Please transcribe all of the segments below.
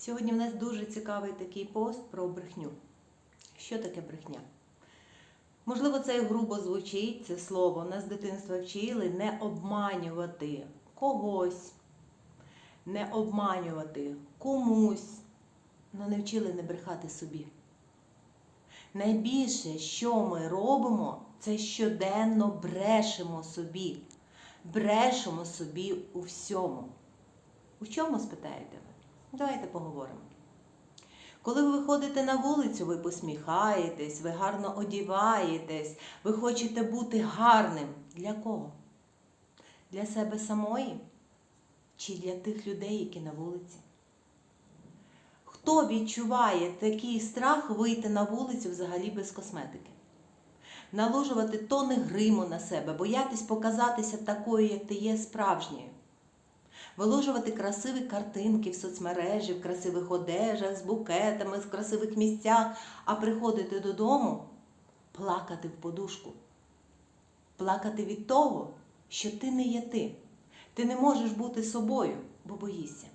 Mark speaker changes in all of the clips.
Speaker 1: Сьогодні в нас дуже цікавий такий пост про брехню. Що таке брехня? Можливо, це і грубо звучить це слово. Нас з дитинства вчили не обманювати когось, не обманювати комусь, але не вчили не брехати собі. Найбільше, що ми робимо, це щоденно брешемо собі. Брешемо собі у всьому. У чому спитаєте? Давайте поговоримо. Коли ви виходите на вулицю, ви посміхаєтесь, ви гарно одіваєтесь, ви хочете бути гарним. Для кого? Для себе самої чи для тих людей, які на вулиці? Хто відчуває такий страх вийти на вулицю взагалі без косметики? Наложувати тони гриму на себе, боятись показатися такою, як ти є справжньою. Виложувати красиві картинки в соцмережі, в красивих одежах, з букетами, в красивих місцях, а приходити додому, плакати в подушку. Плакати від того, що ти не є ти. Ти не можеш бути собою, бо боїшся.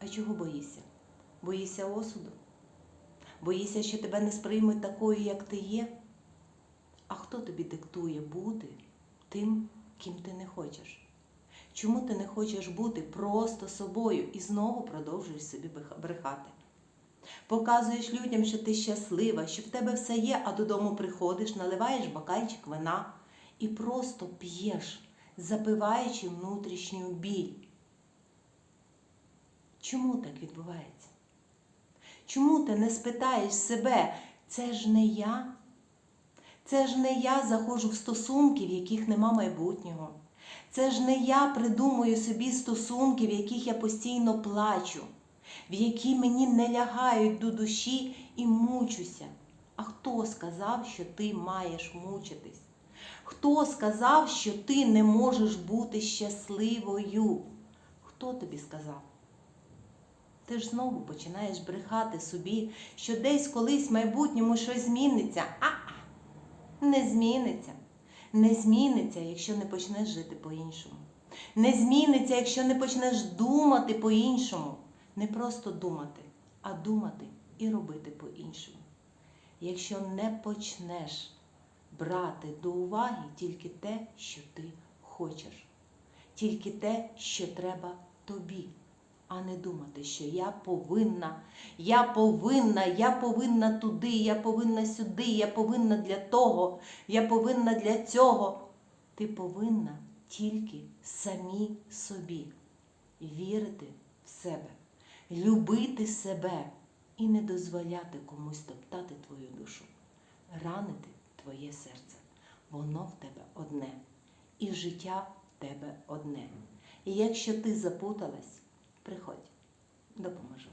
Speaker 1: А чого боїшся? Боїшся осуду? Боїшся, що тебе не сприймуть такою, як ти є? А хто тобі диктує бути тим, ким ти не хочеш? Чому ти не хочеш бути просто собою і знову продовжуєш собі брехати? Показуєш людям, що ти щаслива, що в тебе все є, а додому приходиш, наливаєш бокальчик вина і просто п'єш, запиваючи внутрішню біль. Чому так відбувається? Чому ти не спитаєш себе, це ж не я? Це ж не я заходжу в стосунки, в яких нема майбутнього. Це ж не я придумую собі стосунки, в яких я постійно плачу, в які мені не лягають до душі і мучуся. А хто сказав, що ти маєш мучитись? Хто сказав, що ти не можеш бути щасливою? Хто тобі сказав? Ти ж знову починаєш брехати собі, що десь колись в майбутньому щось зміниться. А-а! Не зміниться. Не зміниться, якщо не почнеш жити по-іншому. Не зміниться, якщо не почнеш думати по-іншому. Не просто думати, а думати і робити по-іншому. Якщо не почнеш брати до уваги тільки те, що ти хочеш, тільки те, що треба тобі, а не думати, що я повинна, я повинна, я повинна туди, я повинна сюди, я повинна для того, я повинна для цього. Ти повинна тільки самі собі вірити в себе, любити себе і не дозволяти комусь топтати твою душу, ранити твоє серце. Воно в тебе одне, і життя в тебе одне. І якщо ти запуталась, приходь, допоможу.